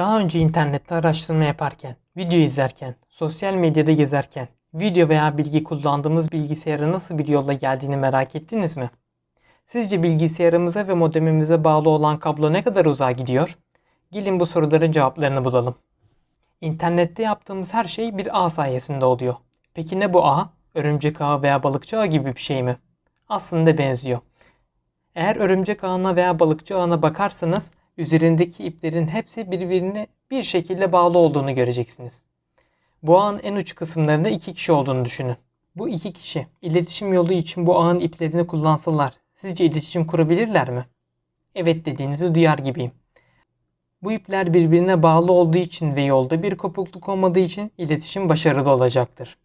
Daha önce internette araştırma yaparken, video izlerken, sosyal medyada gezerken, video veya bilgi kullandığımız bilgisayara nasıl bir yolla geldiğini merak ettiniz mi? Sizce bilgisayarımıza ve modemimize bağlı olan kablo ne kadar uzağa gidiyor? Gelin bu soruların cevaplarını bulalım. İnternette yaptığımız her şey bir ağ sayesinde oluyor. Peki ne bu ağ? Örümcek ağı veya balıkçı ağı gibi bir şey mi? Aslında benziyor. Eğer örümcek ağına veya balıkçı ağına bakarsanız üzerindeki iplerin hepsi birbirine bir şekilde bağlı olduğunu göreceksiniz. Bu ağın en uç kısımlarında iki kişi olduğunu düşünün. Bu iki kişi iletişim yolu için bu ağın iplerini kullansalar sizce iletişim kurabilirler mi? Evet dediğinizi duyar gibiyim. Bu ipler birbirine bağlı olduğu için ve yolda bir kopukluk olmadığı için iletişim başarılı olacaktır.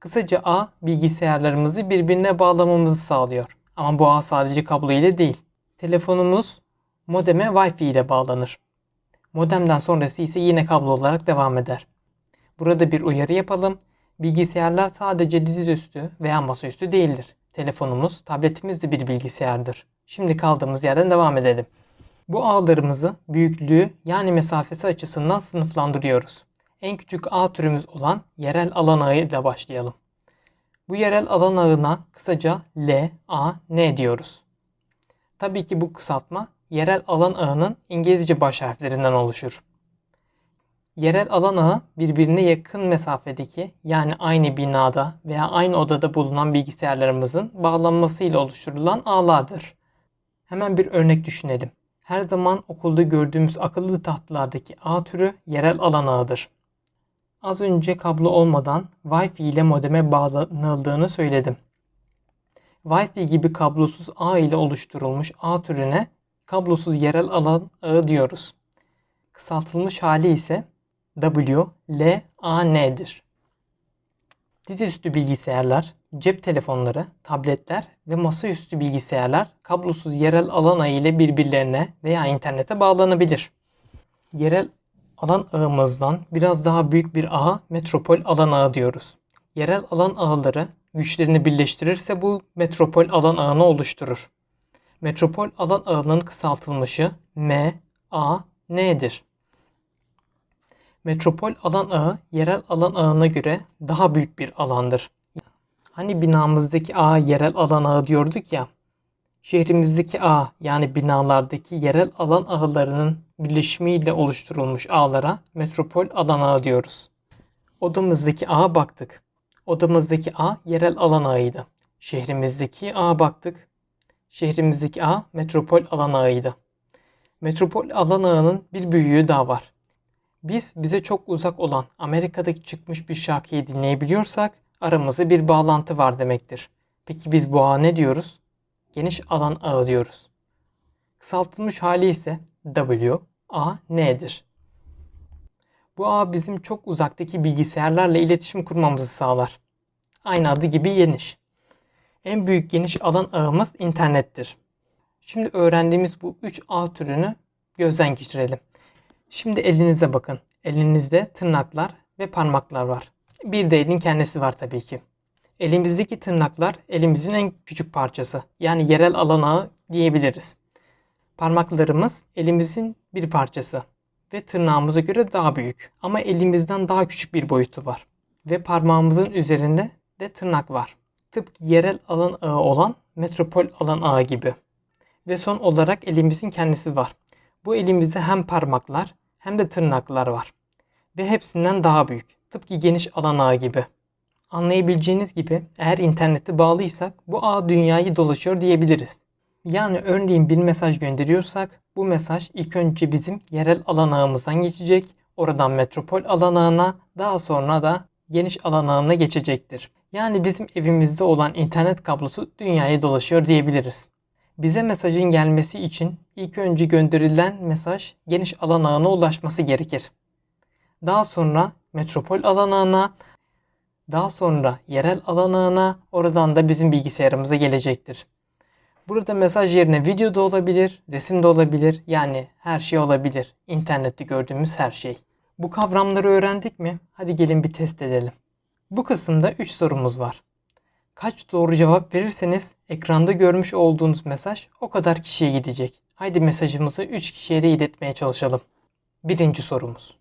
Kısaca ağ bilgisayarlarımızı birbirine bağlamamızı sağlıyor. Ama bu ağ sadece kablo ile değil. Telefonumuz modeme Wi-Fi ile bağlanır. Modemden sonrası ise yine kablo olarak devam eder. Burada bir uyarı yapalım. Bilgisayarlar sadece dizüstü veya masaüstü değildir. Telefonumuz, tabletimiz de bir bilgisayardır. Şimdi kaldığımız yerden devam edelim. Bu ağlarımızı büyüklüğü yani mesafesi açısından sınıflandırıyoruz. En küçük ağ türümüz olan yerel alan ağı ile başlayalım. Bu yerel alan ağına kısaca L, A, N diyoruz. Tabii ki bu kısaltma yerel alan ağının İngilizce baş harflerinden oluşur. Yerel alan ağı birbirine yakın mesafedeki yani aynı binada veya aynı odada bulunan bilgisayarlarımızın bağlanmasıyla oluşturulan ağlardır. Hemen bir örnek düşünelim. Her zaman okulda gördüğümüz akıllı tahtalardaki ağ türü yerel alan ağıdır. Az önce kablo olmadan Wi-Fi ile modeme bağlanıldığını söyledim. Wi-Fi gibi kablosuz ağ ile oluşturulmuş ağ türüne kablosuz yerel alan ağı diyoruz. Kısaltılmış hali ise WLAN'dir. Dizüstü bilgisayarlar, cep telefonları, tabletler ve masaüstü bilgisayarlar kablosuz yerel alan ağı ile birbirlerine veya internete bağlanabilir. Yerel alan ağımızdan biraz daha büyük bir ağa metropol alan ağı diyoruz. Yerel alan ağları güçlerini birleştirirse bu metropol alan ağını oluşturur. Metropol alan ağının kısaltılmışı M, A, N'dir. Metropol alan ağı yerel alan ağına göre daha büyük bir alandır. Hani binamızdaki ağ yerel alan ağı diyorduk ya. Şehrimizdeki ağ yani binalardaki yerel alan ağlarının birleşimiyle oluşturulmuş ağlara metropol alan ağı diyoruz. Odamızdaki ağa baktık. Odamızdaki ağ yerel alan ağıydı. Şehrimizdeki ağa baktık. Şehrimizdeki ağ metropol alan ağıydı. Metropol alan ağının bir büyüğü daha var. Biz bize çok uzak olan Amerika'daki çıkmış bir şarkıyı dinleyebiliyorsak aramızda bir bağlantı var demektir. Peki biz bu ağa ne diyoruz? Geniş alan ağı diyoruz. Kısaltılmış hali ise W, A, N'dir. Bu ağ bizim çok uzaktaki bilgisayarlarla iletişim kurmamızı sağlar. Aynı adı gibi geniş. En büyük geniş alan ağımız internettir. Şimdi öğrendiğimiz bu 3 ağ türünü gözden geçirelim. Şimdi elinize bakın. Elinizde tırnaklar ve parmaklar var. Bir de elin kendisi var tabii ki. Elimizdeki tırnaklar elimizin en küçük parçası. Yani yerel alan ağı diyebiliriz. Parmaklarımız elimizin bir parçası ve tırnağımıza göre daha büyük. Ama elimizden daha küçük bir boyutu var. Ve parmağımızın üzerinde de tırnak var. Tıpkı yerel alan ağı olan metropol alan ağı gibi. Ve son olarak elimizin kendisi var. Bu elimizde hem parmaklar hem de tırnaklar var. Ve hepsinden daha büyük. Tıpkı geniş alan ağı gibi. Anlayabileceğiniz gibi eğer internete bağlıysak bu ağ dünyayı dolaşıyor diyebiliriz. Yani örneğin bir mesaj gönderiyorsak bu mesaj ilk önce bizim yerel alan ağımızdan geçecek. Oradan metropol alan ağına daha sonra da geniş alan ağına geçecektir. Yani bizim evimizde olan internet kablosu dünyayı dolaşıyor diyebiliriz. Bize mesajın gelmesi için ilk önce gönderilen mesaj geniş alan ağına ulaşması gerekir. Daha sonra metropol alan ağına, daha sonra yerel alan ağına, oradan da bizim bilgisayarımıza gelecektir. Burada mesaj yerine video da olabilir, resim de olabilir. Yani her şey olabilir. İnternette gördüğümüz her şey. Bu kavramları öğrendik mi? Hadi gelin bir test edelim. Bu kısımda 3 sorumuz var. Kaç doğru cevap verirseniz ekranda görmüş olduğunuz mesaj o kadar kişiye gidecek. Haydi mesajımızı 3 kişiye de iletmeye çalışalım. Birinci sorumuz.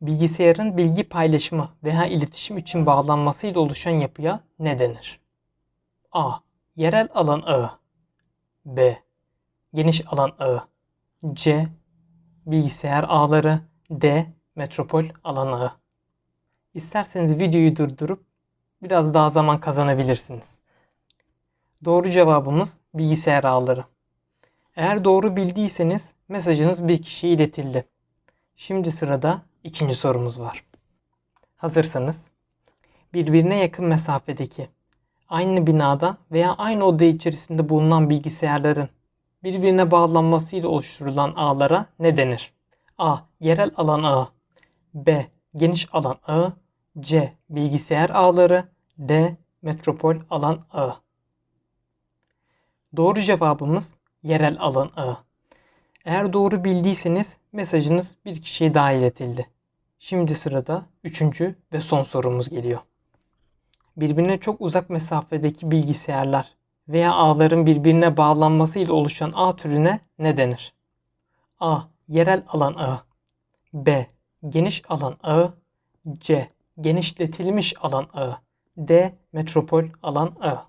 Bilgisayarın bilgi paylaşımı veya iletişim için bağlanmasıyla oluşan yapıya ne denir? A. Yerel alan ağı B. Geniş alan ağı C. Bilgisayar ağları D. Metropol alan ağı İsterseniz videoyu durdurup biraz daha zaman kazanabilirsiniz. Doğru cevabımız bilgisayar ağları. Eğer doğru bildiyseniz mesajınız bir kişiye iletildi. Şimdi sırada ikinci sorumuz var. Hazırsanız birbirine yakın mesafedeki aynı binada veya aynı oda içerisinde bulunan bilgisayarların birbirine bağlanmasıyla oluşturulan ağlara ne denir? A. Yerel alan ağı B. Geniş alan ağı C. Bilgisayar ağları D. Metropol alan ağı Doğru cevabımız yerel alan ağı. Eğer doğru bildiyseniz mesajınız bir kişiye daha iletildi. Şimdi sırada üçüncü ve son sorumuz geliyor. Birbirine çok uzak mesafedeki bilgisayarlar veya ağların birbirine bağlanmasıyla oluşan ağ türüne ne denir? A. Yerel alan ağı B. Geniş alan ağı C. Genişletilmiş alan ağı D. Metropol alan ağı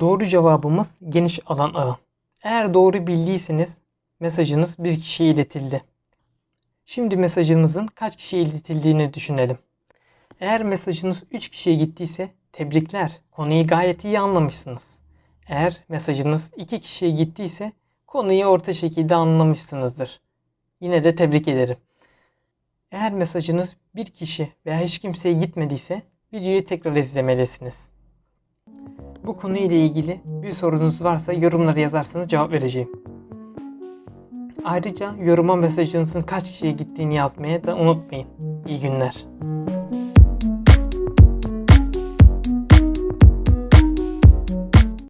Doğru cevabımız geniş alan ağı. Eğer doğru bildiyseniz mesajınız bir kişiye iletildi. Şimdi mesajımızın kaç kişiye iletildiğini düşünelim. Eğer mesajınız 3 kişiye gittiyse tebrikler. Konuyu gayet iyi anlamışsınız. Eğer mesajınız 2 kişiye gittiyse konuyu orta şekilde anlamışsınızdır. Yine de tebrik ederim. Eğer mesajınız bir kişi veya hiç kimseye gitmediyse videoyu tekrar izlemelisiniz. Bu konuyla ilgili bir sorunuz varsa yorumlara yazarsanız cevap vereceğim. Ayrıca yoruma mesajınızın kaç kişiye gittiğini yazmaya da unutmayın. İyi günler.